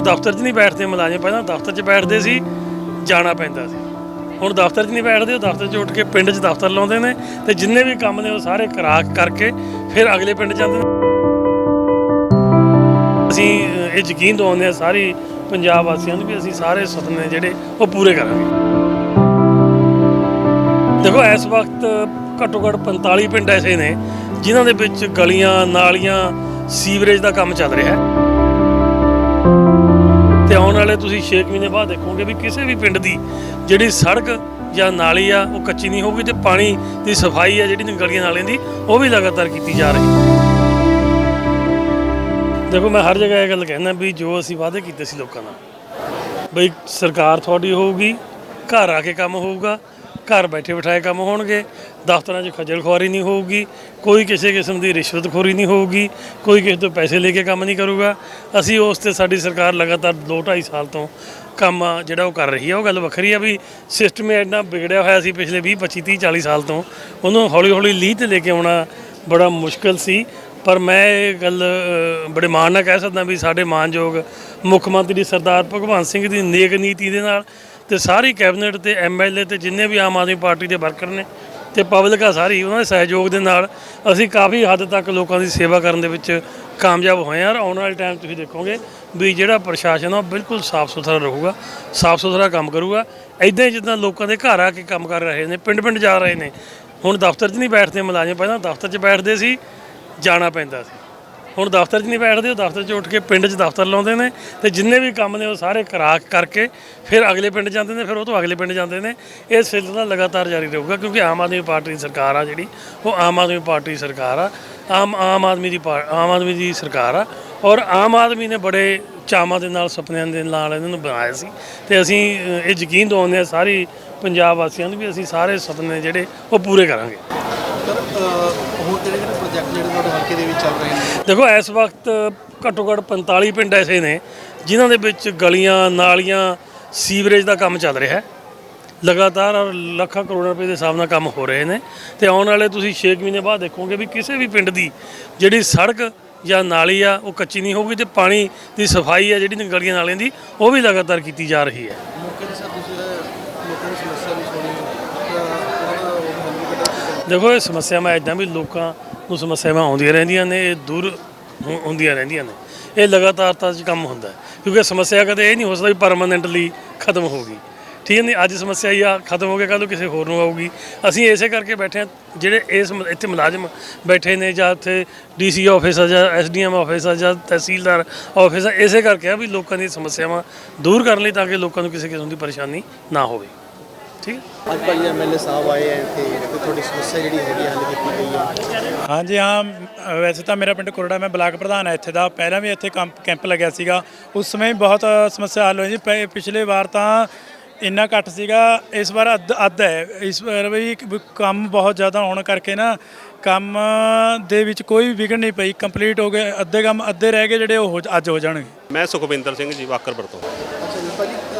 ਹੁਣ ਦਫ਼ਤਰ 'ਚ ਨਹੀਂ ਬੈਠਦੇ ਮੁਲਾਜ਼ਮ, ਪਹਿਲਾਂ ਦਫ਼ਤਰ 'ਚ ਬੈਠਦੇ ਸੀ, ਜਾਣਾ ਪੈਂਦਾ ਸੀ। ਹੁਣ ਦਫ਼ਤਰ 'ਚ ਨਹੀਂ ਬੈਠਦੇ, ਉਹ ਦਫ਼ਤਰ 'ਚ ਉੱਠ ਕੇ ਪਿੰਡ 'ਚ ਦਫ਼ਤਰ ਲਾਉਂਦੇ ਨੇ ਤੇ ਜਿੰਨੇ ਵੀ ਕੰਮ ਨੇ ਉਹ ਸਾਰੇ ਕਰਾ ਕਰਕੇ ਫਿਰ ਅਗਲੇ ਪਿੰਡ ਜਾਂਦੇ ਨੇ। ਅਸੀਂ ਇਹ ਯਕੀਨ ਦਿਵਾਉਂਦੇ ਆ ਸਾਰੀ ਪੰਜਾਬ ਵਾਸੀਆਂ ਨੂੰ ਵੀ ਅਸੀਂ ਸਾਰੇ ਸੁਪਨੇ ਜਿਹੜੇ, ਉਹ ਪੂਰੇ ਕਰਾਂਗੇ। ਦੇਖੋ, ਇਸ ਵਕਤ ਘੱਟੋ ਘੱਟ 45 ਪਿੰਡ ਐਸੇ ਨੇ ਜਿਨ੍ਹਾਂ ਦੇ ਵਿੱਚ ਗਲੀਆਂ, ਨਾਲੀਆਂ, ਸੀਵਰੇਜ ਦਾ ਕੰਮ ਚੱਲ ਰਿਹਾ ਹੈ। ਆਉਣ ਵਾਲੇ ਤੁਸੀਂ 6 ਮਹੀਨੇ ਬਾਅਦ ਦੇਖੋਗੇ ਵੀ ਕਿਸੇ ਵੀ ਪਿੰਡ ਦੀ ਜਿਹੜੀ ਸੜਕ ਜਾਂ ਨਾਲੀ ਆ, ਉਹ ਕੱਚੀ ਨਹੀਂ ਹੋਊਗੀ ਤੇ ਪਾਣੀ ਦੀ ਸਫ਼ਾਈ ਆ ਜਿਹੜੀ ਗਲੀਆਂ ਨਾਲੀਆਂ ਦੀ, ਉਹ ਵੀ ਲਗਾਤਾਰ ਕੀਤੀ ਜਾ ਰਹੀ ਹੈ। ਦੇਖੋ, ਮੈਂ ਹਰ ਜਗ੍ਹਾ ਇਹ ਗੱਲ ਕਹਿੰਦਾ ਵੀ ਜੋ ਅਸੀਂ ਵਾਅਦੇ ਕੀਤੇ ਸੀ ਲੋਕਾਂ ਨਾਲ, ਬਈ ਸਰਕਾਰ ਤੁਹਾਡੀ ਹੋਊਗੀ, ਘਰ ਆ ਕੇ ਕੰਮ ਹੋਊਗਾ ਘਰ ਬੈਠੇ ਬਿਠਾਏ ਕੰਮ ਹੋਣਗੇ, ਦਫ਼ਤਰਾਂ 'ਚ ਖੱਜਲ ਖੁਆਰੀ ਨਹੀਂ ਹੋਊਗੀ, ਕੋਈ ਕਿਸੇ ਕਿਸਮ ਦੀ ਰਿਸ਼ਵਤਖੋਰੀ ਨਹੀਂ ਹੋਊਗੀ, ਕੋਈ ਕਿਸੇ ਤੋਂ ਪੈਸੇ ਲੈ ਕੇ ਕੰਮ ਨਹੀਂ ਕਰੂਗਾ। ਅਸੀਂ ਉਸ ਤੇ ਸਾਡੀ ਸਰਕਾਰ ਲਗਾਤਾਰ 2.5 ਸਾਲ ਤੋਂ ਕੰਮ ਜਿਹੜਾ ਉਹ ਕਰ ਰਹੀ ਹੈ ਉਹ ਗੱਲ ਵੱਖਰੀ ਆ ਵੀ ਸਿਸਟਮ ਇੰਨਾ ਵਿਗੜਿਆ ਹੋਇਆ ਸੀ ਪਿਛਲੇ 20 25 30 40 ਸਾਲ ਤੋਂ, ਉਹਨੂੰ ਹੌਲੀ ਹੌਲੀ ਲੀਹ ਤੇ ਲੈ ਕੇ ਆਉਣਾ ਬੜਾ ਮੁਸ਼ਕਲ ਸੀ। ਪਰ ਮੈਂ ਇਹ ਗੱਲ ਬੜੇ ਮਾਣ ਨਾਲ ਕਹਿ ਸਕਦਾ ਵੀ ਸਾਡੇ ਮਾਨਯੋਗ ਮੁੱਖ ਮੰਤਰੀ ਸਰਦਾਰ ਭਗਵੰਤ ਸਿੰਘ ਦੀ ਨੇਕ ਨੀਤੀ ਦੇ ਨਾਲ ਤੇ ਸਾਰੀ ਕੈਬਨਿਟ ਤੇ ਐਮਐਲਏ ਤੇ ਜਿੰਨੇ ਵੀ ਆਮ ਆਦਮੀ ਪਾਰਟੀ ਦੇ ਵਰਕਰ ਨੇ ਤੇ ਪਬਲਿਕ ਆ ਸਾਰੀ, ਉਹਨਾਂ ਦੇ ਸਹਿਯੋਗ ਦੇ ਨਾਲ ਅਸੀਂ ਕਾਫੀ ਹੱਦ ਤੱਕ ਲੋਕਾਂ ਦੀ ਸੇਵਾ ਕਰਨ ਦੇ ਵਿੱਚ ਕਾਮਯਾਬ ਹੋਏ ਹਾਂ। ਔਰ ਆਉਣ ਵਾਲੇ ਟਾਈਮ ਤੁਸੀਂ ਦੇਖੋਗੇ ਵੀ ਜਿਹੜਾ ਪ੍ਰਸ਼ਾਸਨ ਆ ਉਹ ਬਿਲਕੁਲ ਸਾਫ਼ ਸੁਥਰਾ ਰਹੂਗਾ ਸਾਫ਼ ਸੁਥਰਾ ਕੰਮ ਕਰੂਗਾ। ਐਦਾਂ ਹੀ ਜਿੱਦਾਂ ਲੋਕਾਂ ਦੇ ਘਰ ਆ ਕੇ ਕੰਮ ਕਰ ਰਹੇ ਨੇ ਪਿੰਡ ਪਿੰਡ ਜਾ ਰਹੇ ਨੇ। ਹੁਣ ਦਫ਼ਤਰ 'ਚ ਨਹੀਂ ਬੈਠਦੇ ਮੁਲਾਜ਼ਮ, ਪਹਿਲਾਂ ਦਫ਼ਤਰ 'ਚ ਬੈਠਦੇ ਸੀ, ਜਾਣਾ ਪੈਂਦਾ ਸੀ। ਹੁਣ ਦਫ਼ਤਰ 'ਚ ਨਹੀਂ ਬੈਠਦੇ, ਉਹ ਦਫ਼ਤਰ 'ਚ ਉੱਠ ਕੇ ਪਿੰਡ 'ਚ ਦਫ਼ਤਰ ਲਾਉਂਦੇ ਨੇ ਤੇ ਜਿੰਨੇ ਵੀ ਕੰਮ ਨੇ ਉਹ ਸਾਰੇ ਕਰਾ ਕਰਕੇ ਫਿਰ ਅਗਲੇ ਪਿੰਡ ਜਾਂਦੇ ਨੇ, ਫਿਰ ਉਹ ਤੋਂ ਅਗਲੇ ਪਿੰਡ ਜਾਂਦੇ ਨੇ। ਇਹ ਸਿਲਸਿਲਾ ਲਗਾਤਾਰ ਜਾਰੀ ਰਹੂਗਾ ਕਿਉਂਕਿ ਆਮ ਆਦਮੀ ਪਾਰਟੀ ਦੀ ਸਰਕਾਰ ਆ ਜਿਹੜੀ, ਉਹ ਆਮ ਆਦਮੀ ਪਾਰਟੀ ਦੀ ਸਰਕਾਰ ਆ, ਆਮ ਆਮ ਆਦਮੀ ਦੀ ਪਾ- ਆਮ ਆਦਮੀ ਦੀ ਸਰਕਾਰ ਆ ਔਰ ਆਮ ਆਦਮੀ ਨੇ ਬੜੇ ਚਾਵਾਂ ਦੇ ਨਾਲ, ਸੁਪਨਿਆਂ ਦੇ ਨਾਲ ਇਹਨਾਂ ਨੂੰ ਬਣਾਇਆ ਸੀ ਤੇ ਅਸੀਂ ਇਹ ਯਕੀਨ ਦਿਵਾਉਂਦੇ ਆ ਸਾਰੀ ਪੰਜਾਬ ਵਾਸੀਆਂ ਨੂੰ ਵੀ ਅਸੀਂ ਸਾਰੇ ਸੁਪਨੇ ਜਿਹੜੇ ਉਹ ਪੂਰੇ ਕਰਾਂਗੇ। ਸਰ ਅਹ ਹੁਣ ਜਿਹੜੇ ਜਿਹੜੇ ਪ੍ਰੋਜੈਕਟ ਜਿਹੜੇ ਤੁਹਾਡੇ ਹਲਕੇ ਦੇ ਵਿੱਚ ਚੱਲ ਰਹੇ ਨੇ? ਦੇਖੋ ਇਸ ਵਕਤ ਘੱਟੋ ਘੱਟ 45 ਪਿੰਡ ਐਸੇ ਨੇ ਜਿਨ੍ਹਾਂ ਦੇ ਵਿੱਚ ਗਲੀਆਂ ਨਾਲੀਆਂ ਸੀਵਰੇਜ ਦਾ ਕੰਮ ਚੱਲ ਰਿਹਾ ਹੈ। ਲਗਾਤਾਰ ਔਰ ਲੱਖਾਂ ਕਰੋੜਾਂ ਰੁਪਏ ਦੇ ਹਿਸਾਬ ਨਾਲ ਕੰਮ ਹੋ ਰਹੇ ਨੇ ਤੇ ਆਉਣ ਵਾਲੇ ਤੁਸੀਂ 6 ਮਹੀਨੇ ਬਾਅਦ ਦੇਖੋਗੇ ਵੀ ਕਿਸੇ ਵੀ ਪਿੰਡ ਦੀ ਜਿਹੜੀ ਸੜਕ ਜਾਂ ਨਾਲੀ ਆ ਉਹ ਕੱਚੀ ਨਹੀਂ ਹੋਊਗੀ ਤੇ ਪਾਣੀ ਦੀ ਸਫ਼ਾਈ ਆ ਜਿਹੜੀ ਗਲੀਆਂ ਨਾਲੀਆਂ ਦੀ ਉਹ ਵੀ ਲਗਾਤਾਰ ਕੀਤੀ ਜਾ ਰਹੀ ਹੈ। ਮੌਕੇ ਤੇ ਸਰ ਤੁਸੀਂ ਲੋਕਾਂ ਦੀ ਸਮੱਸਿਆ ਵੀ ਸੁਣੀ ਤਾਂ ਉਹਨਾਂ ਦਾ ਉਹ ਹੱਲ ਵੀ ਕੱਢਿਆ ਦੇਖੋ, ਇਹ ਸਮੱਸਿਆਵਾਂ ਇਦਾਂ ਵੀ ਲੋਕਾਂ ਨੂੰ ਸਮੱਸਿਆਵਾਂ ਆਉਂਦੀਆਂ ਰਹਿੰਦੀਆਂ ਨੇ, ਇਹ ਦੂਰ ਹੁ- ਹੁੰਦੀਆਂ ਰਹਿੰਦੀਆਂ ਨੇ। ਇਹ ਲਗਾਤਾਰਤਾ 'ਚ ਕੰਮ ਹੁੰਦਾ ਹੈ, ਕਿਉਂਕਿ ਸਮੱਸਿਆ ਕਦੇ ਇਹ ਨਹੀਂ ਹੋ ਸਕਦਾ ਵੀ ਪਰਮਾਨੈਂਟਲੀ ਖਤਮ ਹੋ ਗਈ। ਠੀਕ ਹੈ ਨਹੀਂ ਅੱਜ ਸਮੱਸਿਆ ਹੀ ਆ ਖਤਮ ਹੋ ਗਿਆ, ਕੱਲ੍ਹ ਨੂੰ ਕਿਸੇ ਹੋਰ ਨੂੰ ਆਊਗੀ। ਅਸੀਂ ਇਸੇ ਕਰਕੇ ਬੈਠੇ ਹਾਂ, ਜਿਹੜੇ ਇਸ ਮ- ਇੱਥੇ ਮੁਲਾਜ਼ਮ ਬੈਠੇ ਨੇ ਜਾਂ ਇੱਥੇ ਡੀਸੀ ਆਫਿਸ ਆ ਜਾਂ ਐਸਡੀਐਮ ਆਫਿਸ ਆ ਜਾਂ ਤਹਿਸੀਲਦਾਰ ਆਫਿਸ ਆ ਇਸੇ ਕਰਕੇ ਆ ਵੀ ਲੋਕਾਂ ਦੀਆਂ ਸਮੱਸਿਆਵਾਂ ਦੂਰ ਕਰਨ ਲਈ ਤਾਂ ਕਿ ਲੋਕਾਂ ਨੂੰ ਕਿਸੇ ਕਿਸਮ ਦੀ ਪਰੇਸ਼ਾਨੀ ਨਾ ਹੋਵੇ। ਠੀਕ ਅੱਜ ਭਾਈ ਐਮਐਲਏ ਸਾਹਿਬ ਆਏ ਹੈ ਤੇ ਤੇ ਤੁਹਾਡੀ ਸਮੱਸਿਆ ਜਿਹੜੀ ਹੈਗੀ ਹੱਲ ਕੀਤੀ ਗਈ ਹੈ ਹਾਂਜੀ ਹਾਂ ਅ, ਵੈਸੇ ਤਾਂ ਮੇਰਾ ਪਿੰਡ ਕੁਰੜਾ ਮੈਂ ਬਲਾਕ ਪ੍ਰਧਾਨ ਹੈ ਇੱਥੇ ਦਾ। ਪਹਿਲਾਂ ਵੀ ਇੱਥੇ ਕੰਪ- ਕੈਂਪ ਲੱਗਿਆ ਸੀਗਾ। ਉਸ ਸਮੇਂ ਵੀ ਬਹੁਤ ਸਮੱਸਿਆ ਹੱਲ ਹੋਈ ਜੀ ਪਹਿ- ਪਿਛਲੇ ਵਾਰ ਤਾਂ ਇੰਨਾ ਘੱਟ ਸੀਗਾ। ਇਸ ਵਾਰ ਅੱਧ ਅੱਧ ਹੈ। ਇਸ ਵਾਰ ਵੀ ਕੰਮ ਬਹੁਤ ਜ਼ਿਆਦਾ ਹੋਣ ਕਰਕੇ ਨਾ ਕੰਮ ਦੇ ਵਿੱਚ ਕੋਈ ਵੀ ਵਿਗੜ ਨਹੀਂ ਪਈ। ਕੰਪਲੀਟ ਹੋ ਗਏ। ਅੱਧੇ ਕੰਮ ਅੱਧੇ ਰਹਿ ਗਏ ਜਿਹੜੇ ਉਹ ਹੋ- ਅੱਜ ਹੋ ਜਾਣਗੇ। ਮੈਂ ਸੁਖਵਿੰਦਰ ਸਿੰਘ ਜੀ ਵਾਕਰਪੁਰ ਤੋਂ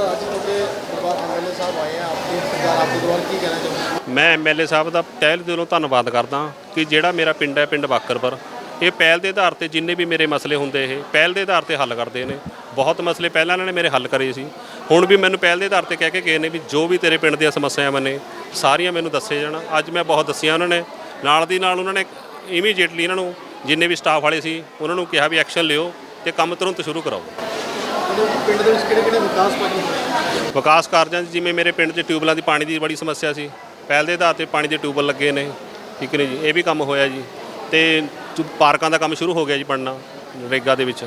ਅੱਜ ਤੁਹਾਡੇ ਦਰਬਾਰ ਐਮਐਲਏ ਸਾਹਿਬ ਆਏ ਹੈ ਆਪਣੀ ਸਰਕਾਰ ਆਪਕੇ ਦਰਬਾਰ ਕੀ ਕਹਿਣਾ ਚਾਹੁੰਦੇ ਮੈਂ ਐਮਐਲਏ ਸਾਹਿਬ ਦਾ ਤਹਿ ਦਿਲੋਂ ਧੰਨਵਾਦ ਕਰਦਾ ਕਿ ਜਿਹੜਾ ਮੇਰਾ ਪਿੰਡ ਹੈ, ਪਿੰਡ ਵਾਕਰਪੁਰ ਇਹ ਪਹਿਲ ਦੇ ਆਧਾਰ ਤੇ ਜਿੰਨੇ ਵੀ ਮੇਰੇ ਮਸਲੇ ਹੁੰਦੇ ਇਹ, ਪਹਿਲ ਦੇ ਆਧਾਰ ਤੇ ਹੱਲ ਕਰਦੇ ਨੇ। ਬਹੁਤ ਮਸਲੇ ਪਹਿਲਾਂ ਇਹਨਾਂ ਨੇ ਮੇਰੇ ਹੱਲ ਕਰੇ ਸੀ। ਹੁਣ ਵੀ ਮੈਨੂੰ ਪਹਿਲ ਦੇ ਆਧਾਰ ਤੇ ਕਹਿ ਕੇ ਗਏ ਨੇ ਵੀ ਜੋ ਵੀ ਤੇਰੇ ਪਿੰਡ ਦੀਆਂ ਸਮੱਸਿਆਵਾਂ ਨੇ, ਸਾਰੀਆਂ ਮੈਨੂੰ ਦੱਸੇ ਜਾਣ। ਅੱਜ ਮੈਂ ਬਹੁਤ ਦੱਸੀਆਂ ਉਹਨਾਂ ਨੇ। ਨਾਲ ਦੀ ਨਾਲ ਉਹਨਾਂ ਨੇ ਇਮੀਡੀਏਟਲੀ ਇਹਨਾਂ ਨੂੰ ਜਿੰਨੇ ਵੀ ਸਟਾਫ ਵਾਲੇ ਸੀ, ਉਹਨਾਂ ਨੂੰ ਕਿਹਾ ਵੀ ਐਕਸ਼ਨ ਲਿਓ ਤੇ ਕੰਮ ਤੁਰੰਤ ਸ਼ੁਰੂ ਕਰਾਓ। ਪਿੰਡ ਦੇ ਵਿੱਚ ਕਿਹੜੇ ਕਿਹੜੇ ਵਿਕਾਸ ਕਾਰਜ ਹੋਏ ਵਿਕਾਸ ਕਾਰਜਾਂ 'ਚ ਜਿਵੇਂ ਮੇਰੇ ਪਿੰਡ 'ਚ ਟਿਊਬਲਾਂ ਦੀ ਪਾਣੀ ਦੀ ਬੜੀ ਸਮੱਸਿਆ ਸੀ। ਪਹਿਲ ਦੇ ਆਧਾਰ ਤੇ ਪਾਣੀ ਦੇ ਟਿਊਬਲ ਲੱਗੇ ਨੇ, ਠੀਕ ਨੇ ਜੀ? ਇਹ ਵੀ ਕੰਮ ਹੋਇਆ ਜੀ। ਤੇ ਜੋ ਪਾਰਕਾਂ ਦਾ ਕੰਮ ਸ਼ੁਰੂ ਹੋ ਗਿਆ ਜੀ ਬਣਨਾ, ਰੇਗਾ ਦੇ ਵਿੱਚ।